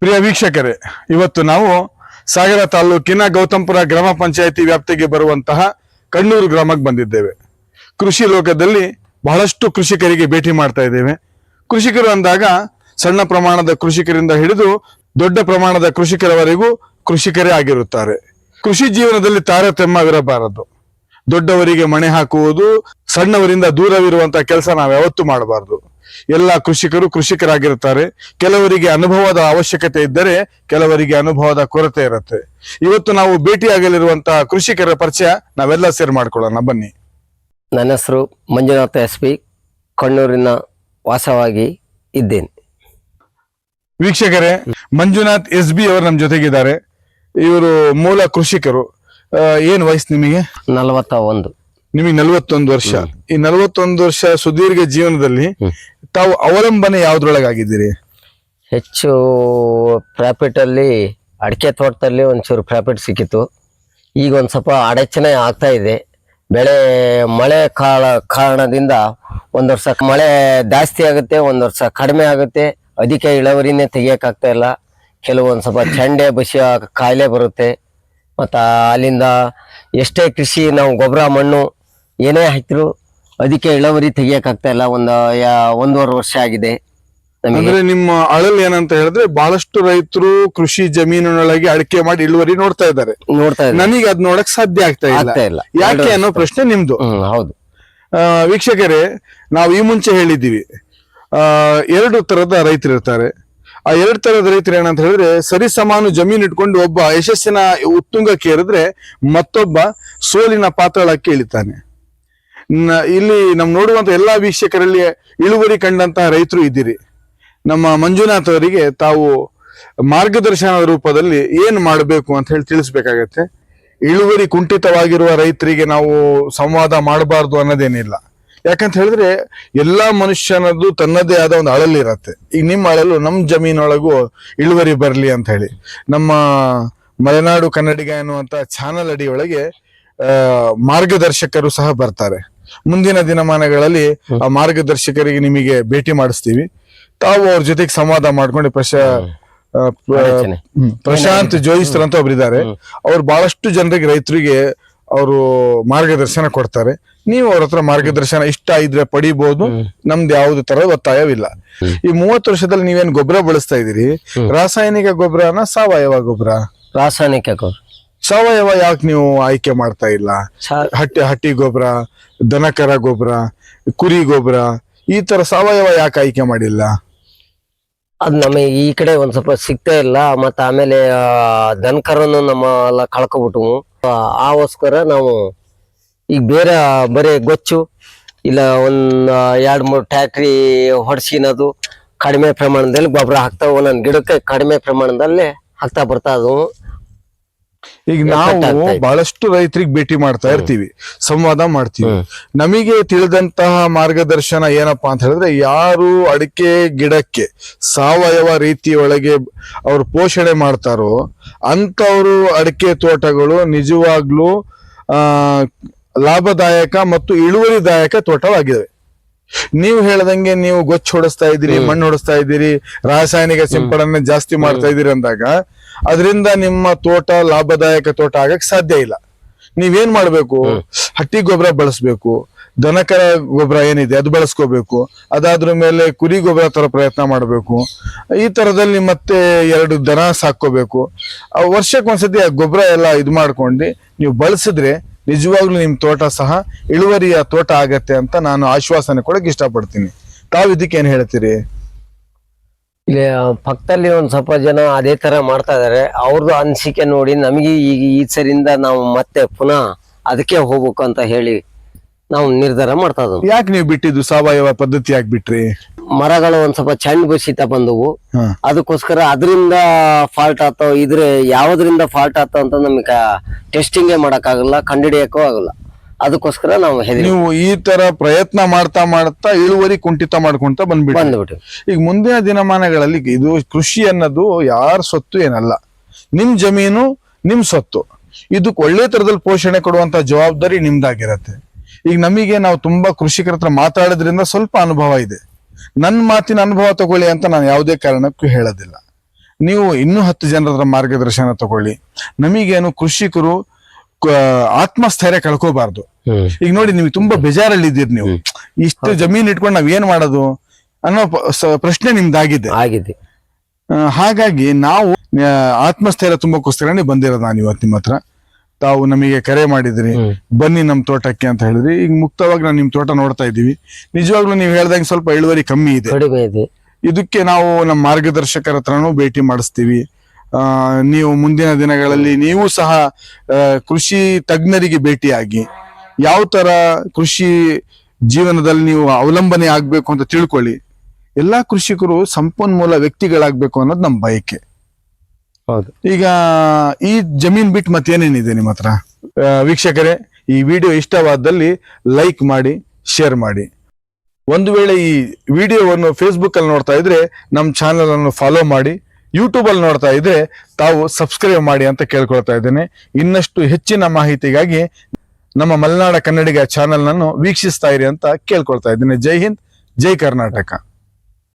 ಪ್ರಿಯ ವೀಕ್ಷಕರೇ, ಇವತ್ತು ನಾವು ಸಾಗರ ತಾಲೂಕಿನ ಗೌತಮ್ಪುರ ಗ್ರಾಮ ಪಂಚಾಯಿತಿ ವ್ಯಾಪ್ತಿಗೆ ಬರುವಂತಹ ಕಣ್ಣೂರು ಗ್ರಾಮಕ್ಕೆ ಬಂದಿದ್ದೇವೆ. ಕೃಷಿ ಲೋಕದಲ್ಲಿ ಬಹಳಷ್ಟು ಕೃಷಿಕರಿಗೆ ಭೇಟಿ ಮಾಡ್ತಾ ಇದ್ದೇವೆ. ಕೃಷಿಕರು ಅಂದಾಗ ಸಣ್ಣ ಪ್ರಮಾಣದ ಕೃಷಿಕರಿಂದ ಹಿಡಿದು ದೊಡ್ಡ ಪ್ರಮಾಣದ ಕೃಷಿಕರವರೆಗೂ ಕೃಷಿಕರೇ ಆಗಿರುತ್ತಾರೆ. ಕೃಷಿ ಜೀವನದಲ್ಲಿ ತಾರತಮ್ಯವಿರಬಾರದು. ದೊಡ್ಡವರಿಗೆ ಮಣೆ ಹಾಕುವುದು, ಸಣ್ಣವರಿಂದ ದೂರವಿರುವಂತಹ ಕೆಲಸ ನಾವು ಯಾವತ್ತೂ ಮಾಡಬಾರದು. ಎಲ್ಲ ಕೃಷಿಕರು ಕೃಷಿಕರಾಗಿರುತ್ತಾರೆ. ಕೆಲವರಿಗೆ ಅನುಭವದ ಅವಶ್ಯಕತೆ ಇದ್ದರೆ ಕೆಲವರಿಗೆ ಅನುಭವದ ಕೊರತೆ ಇರುತ್ತೆ. ಇವತ್ತು ನಾವು ಭೇಟಿಯಾಗಲಿರುವಂತಹ ಕೃಷಿಕರ ಪರಿಚಯ ನಾವೆಲ್ಲ ಸೇರ್ ಮಾಡ್ಕೊಳ್ಳೋಣ. ಬನ್ನಿ. ನನ್ನ ಹೆಸರು ಮಂಜುನಾಥ ಎಸ್ ಪಿ. ಕಣ್ಣೂರಿನ ವಾಸವಾಗಿ ಇದ್ದೇನೆ. ವೀಕ್ಷಕರೇ ಮಂಜುನಾಥ್ ಎಸ್ ಬಿ ಅವರು ನಮ್ಮ ಜೊತೆಗಿದ್ದಾರೆ. ಇವರು ಮೂಲ ಕೃಷಿಕರು. ಏನ್ ವಯಸ್ಸು ನಿಮಗೆ? ನಲವತ್ತ ಒಂದು ನಿಮಗೆ ನಲವತ್ತೊಂದು ವರ್ಷ. ಈ ನಲವತ್ತೊಂದು ವರ್ಷ ಸುದೀರ್ಘ ಜೀವನದಲ್ಲಿ ತಾವು ಅವಲಂಬನೆ ಯಾವ್ದ್ರೊಳಗಾಗಿದ್ದೀರಿ? ಹೆಚ್ಚು ಪ್ರಾಫಿಟ್ ಅಲ್ಲಿ ಅಡಿಕೆ ತೋಟದಲ್ಲಿ ಒಂಚೂರು ಪ್ರಾಫಿಟ್ ಸಿಕ್ಕಿತ್ತು. ಈಗ ಒಂದು ಸ್ವಲ್ಪ ಅಡಚಣೆ ಆಗ್ತಾ ಇದೆ. ಬೆಳೆ, ಮಳೆ ಕಾಲ ಕಾರಣದಿಂದ ಒಂದು ವರ್ಷ ಮಳೆ ಜಾಸ್ತಿ ಆಗುತ್ತೆ, ಒಂದು ವರ್ಷ ಕಡಿಮೆ ಆಗುತ್ತೆ. ಅಧಿಕ ಇಳುವರಿನೇ ತೆಗಿಯೋಕ್ಕಾಗ್ತಾ ಇಲ್ಲ. ಕೆಲವೊಂದು ಸ್ವಲ್ಪ ಚಂಡೆ ಬಸಿಯ ಕಾಯಿಲೆ ಬರುತ್ತೆ. ಮತ್ತು ಅಲ್ಲಿಂದ ಎಷ್ಟೇ ಕೃಷಿ, ನಾವು ಗೊಬ್ಬರ ಮಣ್ಣು ಏನೇ ಹಾಕಿದ್ರು ಅಧಿಕ ಇಳುವರಿ ಆಗ್ತಾ ಇಲ್ಲ. ಒಂದು ಒಂದೂವರೆ ವರ್ಷ ಆಗಿದೆ ಅಂದ್ರೆ ನಿಮ್ಮ ಅಳಲ್ ಏನಂತ ಹೇಳಿದ್ರೆ ಬಹಳಷ್ಟು ರೈತರು ಕೃಷಿ ಜಮೀನಿನೊಳಗೆ ಅಡಿಕೆ ಮಾಡಿ ಇಳುವರಿ ನೋಡ್ತಾ ಇದ್ದಾರೆ. ನೋಡ್ತಾ ಇದ್ದಾರೆ. ನನಗೆ ಅದ್ ನೋಡಕ್ ಸಾಧ್ಯ ಆಗ್ತಾ ಇಲ್ಲ. ಯಾಕೆ ಅನ್ನೋ ಪ್ರಶ್ನೆ ನಿಮ್ದು. ಹೌದು. ವೀಕ್ಷಕರೇ ನಾವು ಈ ಮುಂಚೆ ಹೇಳಿದ್ದೀವಿ. ಆ, ಎರಡು ತರದ ರೈತರು ಇರ್ತಾರೆ. ಆ ಎರಡು ತರದ ರೈತರು ಏನಂತ ಹೇಳಿದ್ರೆ ಸರಿ ಸಮಾನು ಜಮೀನು ಇಟ್ಕೊಂಡು ಒಬ್ಬ ಯಶಸ್ಸಿನ ಉತ್ತುಂಗಕ್ಕೆ ಏರಿದ್ರೆ ಮತ್ತೊಬ್ಬ ಸೋಲಿನ ಪಾತ್ರಳಕ್ಕೆ ಇಳಿತಾನೆ. ಇಲ್ಲಿ ನಮ್ ನೋಡುವಂತ ಎಲ್ಲಾ ವೀಕ್ಷಕರಲ್ಲಿ ಇಳುವರಿ ಕಂಡಂತಹ ರೈತರು ಇದ್ದೀರಿ. ನಮ್ಮ ಮಂಜುನಾಥ್ ಅವರಿಗೆ ತಾವು ಮಾರ್ಗದರ್ಶನದ ರೂಪದಲ್ಲಿ ಏನ್ ಮಾಡಬೇಕು ಅಂತ ಹೇಳಿ ತಿಳಿಸ್ಬೇಕಾಗತ್ತೆ. ಇಳುವರಿ ಕುಂಠಿತವಾಗಿರುವ ರೈತರಿಗೆ ನಾವು ಸಂವಾದ ಮಾಡಬಾರ್ದು ಅನ್ನೋದೇನಿಲ್ಲ. ಯಾಕಂತ ಹೇಳಿದ್ರೆ ಎಲ್ಲಾ ಮನುಷ್ಯನದ್ದು ತನ್ನದೇ ಆದ ಒಂದು ಅಳಲಿರತ್ತೆ ಈಗ ನಿಮ್ಮ ಅಳಲು ನಮ್ಮ ಜಮೀನೊಳಗೂ ಇಳುವರಿ ಬರಲಿ ಅಂತ ಹೇಳಿ. ನಮ್ಮ ಮಲೆನಾಡು ಕನ್ನಡಿಗ ಎನ್ನುವಂತ ಚಾನಲ್ ಅಡಿಯೊಳಗೆ ಮಾರ್ಗದರ್ಶಕರು ಸಹ ಬರ್ತಾರೆ. ಮುಂದಿನ ದಿನಮಾನಗಳಲ್ಲಿ ಆ ಮಾರ್ಗದರ್ಶಕರಿಗೆ ನಿಮಗೆ ಭೇಟಿ ಮಾಡಿಸ್ತೀವಿ. ತಾವು ಅವ್ರ ಜೊತೆಗೆ ಸಂವಾದ ಮಾಡ್ಕೊಂಡು ಪ್ರಶ ಆ, ಪ್ರ- ಅಡಚಣೆ. ಹ್ಮ್. ಪ್ರಶಾಂತ್ ಜೋಯಿಸ್ತರ ಅಂತ ಒಬ್ರಿದ್ದಾರೆ. ಅವ್ರು ಬಹಳಷ್ಟು ಜನರಿಗೆ ರೈತರಿಗೆ ಅವರು ಮಾರ್ಗದರ್ಶನ ಕೊಡ್ತಾರೆ. ನೀವು ಅವ್ರ ಹತ್ರ ಮಾರ್ಗದರ್ಶನ ಇಷ್ಟ ಇದ್ರೆ ಪಡಿಬಹುದು ನಮ್ದು ಯಾವ್ದು ತರ ಒತ್ತಾಯವಿಲ್ಲ. ಈ ಮೂವತ್ತು ವರ್ಷದಲ್ಲಿ ನೀವೇನ್ ಗೊಬ್ಬರ ಬಳಸ್ತಾ ಇದೀರಿ ರಾಸಾಯನಿಕ ಗೊಬ್ಬರನ ಸಾವಯವ ಗೊಬ್ಬರ ರಾಸಾಯನಿಕ ಗೊಬ್ಬರ ಸಾವಯವ ಯಾಕೆ ನೀವು ಆಯ್ಕೆ ಮಾಡ್ತಾ ಇಲ್ಲ? ಸಾ- ಹಟ್ಟಿ ಹಟ್ಟಿ ಗೊಬ್ಬರ ದನಕರ ಗೊಬ್ಬರ ಕುರಿ ಗೊಬ್ಬರ ಈ ತರ ಸಾವಯವ ಯಾಕೆ ಆಯ್ಕೆ ಮಾಡಿಲ್ಲ? ಅದ್ ನಮಗೆ ಈ ಕಡೆ ಒಂದ್ ಸ್ವಲ್ಪ ಸಿಗ್ತಾ ಇಲ್ಲ. ಮತ್ತ ಆಮೇಲೆ ಆ, ದನಕರನ್ನು ನಮ್ಮ ಎಲ್ಲ ಕಳ್ಕೊಬಿಟ್ಟು ಆಗೋಸ್ಕರ ನಾವು ಈಗ ಬೇರೆ ಬರೀ ಗೊಚ್ಚು ಇಲ್ಲ ಒಂದ್ ಎರಡ್ ಮೂರ್ ಟ್ಯಾಕ್ಟ್ರಿ ಹೊಡ್ಸಿನದು ಕಡಿಮೆ ಪ್ರಮಾಣದಲ್ಲಿ ಗೊಬ್ಬರ ಹಾಕ್ತಾವ ಒಂದೊಂದ್ ಗಿಡಕ್ಕೆ ಕಡಿಮೆ ಪ್ರಮಾಣದಲ್ಲಿ ಹಾಕ್ತಾ ಬರ್ತಾ ಅದು ಈಗ ನಾವು. ಬಹಳಷ್ಟು ರೈತರಿಗೆ ಭೇಟಿ ಮಾಡ್ತಾ ಇರ್ತೀವಿ ಸಂವಾದ ಮಾಡ್ತೀವಿ. ನಮಗೆ ತಿಳಿದಂತಹ ಮಾರ್ಗದರ್ಶನ ಏನಪ್ಪಾ ಅಂತ ಹೇಳಿದ್ರೆ ಯಾರು ಅಡಿಕೆ ಗಿಡಕ್ಕೆ ಸಾವಯವ ರೀತಿಯೊಳಗೆ ಅವರು ಪೋಷಣೆ ಮಾಡ್ತಾರೋ ಅಂತವರು ಅಡಿಕೆ ತೋಟಗಳು ನಿಜವಾಗ್ಲೂ ಆ ಲಾಭದಾಯಕ ಮತ್ತು ಇಳುವರಿದಾಯಕ ತೋಟವಾಗಿದೆ ನೀವು ಹೇಳ್ದಂಗೆ ನೀವು ಗೊಚ್ಚ ಹೊಡಿಸ್ತಾ ಇದ್ದೀರಿ ಮಣ್ಣು ಹೊಡಿಸ್ತಾ ಇದ್ದೀರಿ ರಾಸಾಯನಿಕ ಸಿಂಪಡಣೆ ಜಾಸ್ತಿ ಮಾಡ್ತಾ ಇದ್ದೀರಿ ಅಂದಾಗ ಅದರಿಂದ ನಿಮ್ಮ ತೋಟ ಲಾಭದಾಯಕ ತೋಟ ಆಗಕ್ ಸಾಧ್ಯ ಇಲ್ಲ. ನೀವೇನ್ ಮಾಡ್ಬೇಕು? ಹಟ್ಟಿ ಗೊಬ್ಬರ ಬಳಸ್ಬೇಕು. ದನಕರ ಗೊಬ್ಬರ ಏನಿದೆ ಅದು ಬಳಸ್ಕೋಬೇಕು. ಅದಾದ್ರ ಮೇಲೆ ಕುರಿ ಗೊಬ್ಬರ ತರ ಪ್ರಯತ್ನ ಮಾಡಬೇಕು. ಈ ತರದಲ್ಲಿ ಮತ್ತೆ ಎರಡು ದನ ಸಾಕೋಬೇಕು ಆ ವರ್ಷಕ್ಕೆ ಒಂದ್ಸತಿ ಆ ಗೊಬ್ಬರ ಎಲ್ಲ ಇದು ಮಾಡ್ಕೊಂಡು ನೀವು ಬಳಸಿದ್ರೆ ನಿಜವಾಗ್ಲೂ ನಿಮ್ ತೋಟ ಸಹ ಇಳುವರಿಯ ತೋಟ ಆಗತ್ತೆ ಅಂತ ನಾನು ಆಶ್ವಾಸನೆ ಕೊಡಕ್ ಇಷ್ಟಪಡ್ತೀನಿ. ತಾವು ಇದಕ್ಕೆ ಏನ್ ಹೇಳ್ತೀರಿ? ಇಲ್ಲಿ ಪಕ್ಕದಲ್ಲಿ ಒಂದ್ ಸ್ವಲ್ಪ ಜನ ಅದೇ ತರ ಮಾಡ್ತಾ ಇದಾರೆ. ಅವ್ರದ್ದು ಅನಿಸಿಕೆ ನೋಡಿ ನಮಗೆ ಈಗ ಈ ಸರಿಯಿಂದ ನಾವು ಮತ್ತೆ ಪುನಃ ಅದಕ್ಕೆ ಹೋಗ್ಬೇಕು ಅಂತ ಹೇಳಿ ನಾವು ನಿರ್ಧಾರ ಮಾಡ್ತಾ ಇದ್ವು ಯಾಕೆ ನೀವು ಬಿಟ್ಟಿದ್ದು ಸಾವಯವ ಪದ್ಧತಿ ಯಾಕೆ ಬಿಟ್ರಿ? ಮರಗಳು ಒಂದ್ ಸ್ವಲ್ಪ ಚಂಡ್ ಬಸಿತ ಬಂದವು. ಹಾ. ಅದಕ್ಕೋಸ್ಕರ ಅದರಿಂದ ಫಾಲ್ಟ್ ಆತೋ ಇದ್ರೆ ಯಾವ್ದ್ರಿಂದ ಫಾಲ್ಟ್ ಆತೋ ಅಂತ ನಮಗೆ ಟೆಸ್ಟಿಂಗೇ ಮಾಡಕ್ಕಾಗಲ್ಲ ಕಂಡುಹಿಡಿಯಕ್ಕೂ ಆಗಲ್ಲ. ಅದಕ್ಕೋಸ್ಕರ ನಾವು ಹೆದರಿ ನೀವು ಈ ತರ ಪ್ರಯತ್ನ ಮಾಡ್ತಾ ಮಾಡ್ತಾ ಇಳುವರಿ ಕುಂಠಿತ ಮಾಡ್ಕೊಂತ ಬಂದ್ಬಿಟ್ಟು ಬಂದ್ಬಿಟ್ಟು ಈಗ ಮುಂದಿನ ದಿನಮಾನಗಳಲ್ಲಿ ಇದು ಕೃಷಿ ಅನ್ನೋದು ಯಾರ ಸೊತ್ತು ಏನಲ್ಲ. ನಿಮ್ ಜಮೀನು ನಿಮ್ ಸೊತ್ತು. ಇದಕ್ಕೆ ಒಳ್ಳೆ ತರದಲ್ಲಿ ಪೋಷಣೆ ಕೊಡುವಂತ ಜವಾಬ್ದಾರಿ ನಿಮ್ದಾಗಿರತ್ತೆ. ಈಗ ನಮಗೆ ನಾವು ತುಂಬಾ ಕೃಷಿಕರ ಹತ್ರ ಮಾತಾಡೋದ್ರಿಂದ ಸ್ವಲ್ಪ ಅನುಭವ ಇದೆ. ನನ್ನ ಮಾತಿನ ಅನುಭವ ತಗೊಳ್ಳಿ ಅಂತ ನಾನು ಯಾವುದೇ ಕಾರಣಕ್ಕೂ ಹೇಳೋದಿಲ್ಲ. ನೀವು ಇನ್ನೂ ಹತ್ತು ಜನರ ಮಾರ್ಗದರ್ಶನ ತಗೊಳ್ಳಿ. ನಮಗೇನು ಕೃಷಿಕರು ಆತ್ಮಸ್ಥೈರ್ಯ ಕಳ್ಕೋಬಾರ್ದು. ಈಗ ನೋಡಿ ನಿಮ್ಗೆ ತುಂಬಾ ಬೇಜಾರಲ್ಲಿ ಇದ್ದೀರಿ ನೀವು. ಇಷ್ಟು ಜಮೀನ್ ಇಟ್ಕೊಂಡು ನಾವ್ ಏನ್ ಮಾಡೋದು ಅನ್ನೋ ಪ್ರಶ್ನೆ ನಿಮ್ದಾಗಿದೆ. ಆಗಿದೆ. ಹಾಗಾಗಿ ನಾವು ಆತ್ಮಸ್ಥೈರ್ಯ ತುಂಬಕ್ಕೋಸ್ಕರನೇ ಬಂದಿರೋದು ನಾನು ಇವತ್ತು ನಿಮ್ಮ ಹತ್ರ. ತಾವು ನಮಗೆ ಕರೆ ಮಾಡಿದ್ರಿ. ಬನ್ನಿ ನಮ್ಮ ತೋಟಕ್ಕೆ ಅಂತ ಹೇಳಿದ್ರಿ. ಈಗ ಮುಕ್ತವಾಗಿ ನಾವು ನಿಮ್ ತೋಟ ನೋಡ್ತಾ ಇದ್ದೀವಿ. ನಿಜವಾಗ್ಲೂ ನೀವು ಹೇಳ್ದಂಗೆ ಸ್ವಲ್ಪ ಇಳುವರಿ ಕಮ್ಮಿ ಇದೆ. ಇದಕ್ಕೆ ನಾವು ನಮ್ಮ ಮಾರ್ಗದರ್ಶಕರ ಹತ್ರನೂ ಭೇಟಿ ಮಾಡಿಸ್ತೀವಿ. ನೀವು ಮುಂದಿನ ದಿನಗಳಲ್ಲಿ ನೀವು ಸಹ ಕೃಷಿ ತಜ್ಞರಿಗೆ ಭೇಟಿಯಾಗಿ ಯಾವ ತರ ಕೃಷಿ ಜೀವನದಲ್ಲಿ ನೀವು ಅವಲಂಬನೆ ಆಗ್ಬೇಕು ಅಂತ ತಿಳ್ಕೊಳ್ಳಿ. ಎಲ್ಲಾ ಕೃಷಿಕರು ಸಂಪನ್ಮೂಲ ವ್ಯಕ್ತಿಗಳಾಗಬೇಕು ಅನ್ನೋದು ನಮ್ಮ ಬಯಕೆ. ಹೌದು. ಈಗ ಈ ಜಮೀನ್ ಬಿಟ್ಟು ಮತ್ತೇನೇನಿದೆ ನಿಮ್ಮ ಹತ್ರ? ವೀಕ್ಷಕರೇ ಈ ವಿಡಿಯೋ ಇಷ್ಟವಾದಲ್ಲಿ ಲೈಕ್ ಮಾಡಿ ಶೇರ್ ಮಾಡಿ. ಒಂದು ವೇಳೆ ಈ ವಿಡಿಯೋವನ್ನು ಫೇಸ್ಬುಕ್ ಅಲ್ಲಿ ನೋಡ್ತಾ ಇದ್ರೆ ನಮ್ಮ ಚಾನೆಲ್ ಅನ್ನು ಫಾಲೋ ಮಾಡಿ. ಯೂಟ್ಯೂಬ್ ಅಲ್ಲಿ ನೋಡ್ತಾ ಇದ್ರೆ ತಾವು ಸಬ್ಸ್ಕ್ರೈಬ್ ಮಾಡಿ ಅಂತ ಕೇಳ್ಕೊಳ್ತಾ ಇದ್ದೇನೆ. ಇನ್ನಷ್ಟು ಹೆಚ್ಚಿನ ಮಾಹಿತಿಗಾಗಿ ನಮ್ಮ ಮಲೆನಾಡ ಕನ್ನಡಿಗ ಚಾನೆಲ್ ಅನ್ನು ವೀಕ್ಷಿಸ್ತಾ ಇರಿ ಅಂತ ಕೇಳ್ಕೊಳ್ತಾ ಇದ್ದೇನೆ. ಜೈ ಹಿಂದ್, ಜೈ ಕರ್ನಾಟಕ.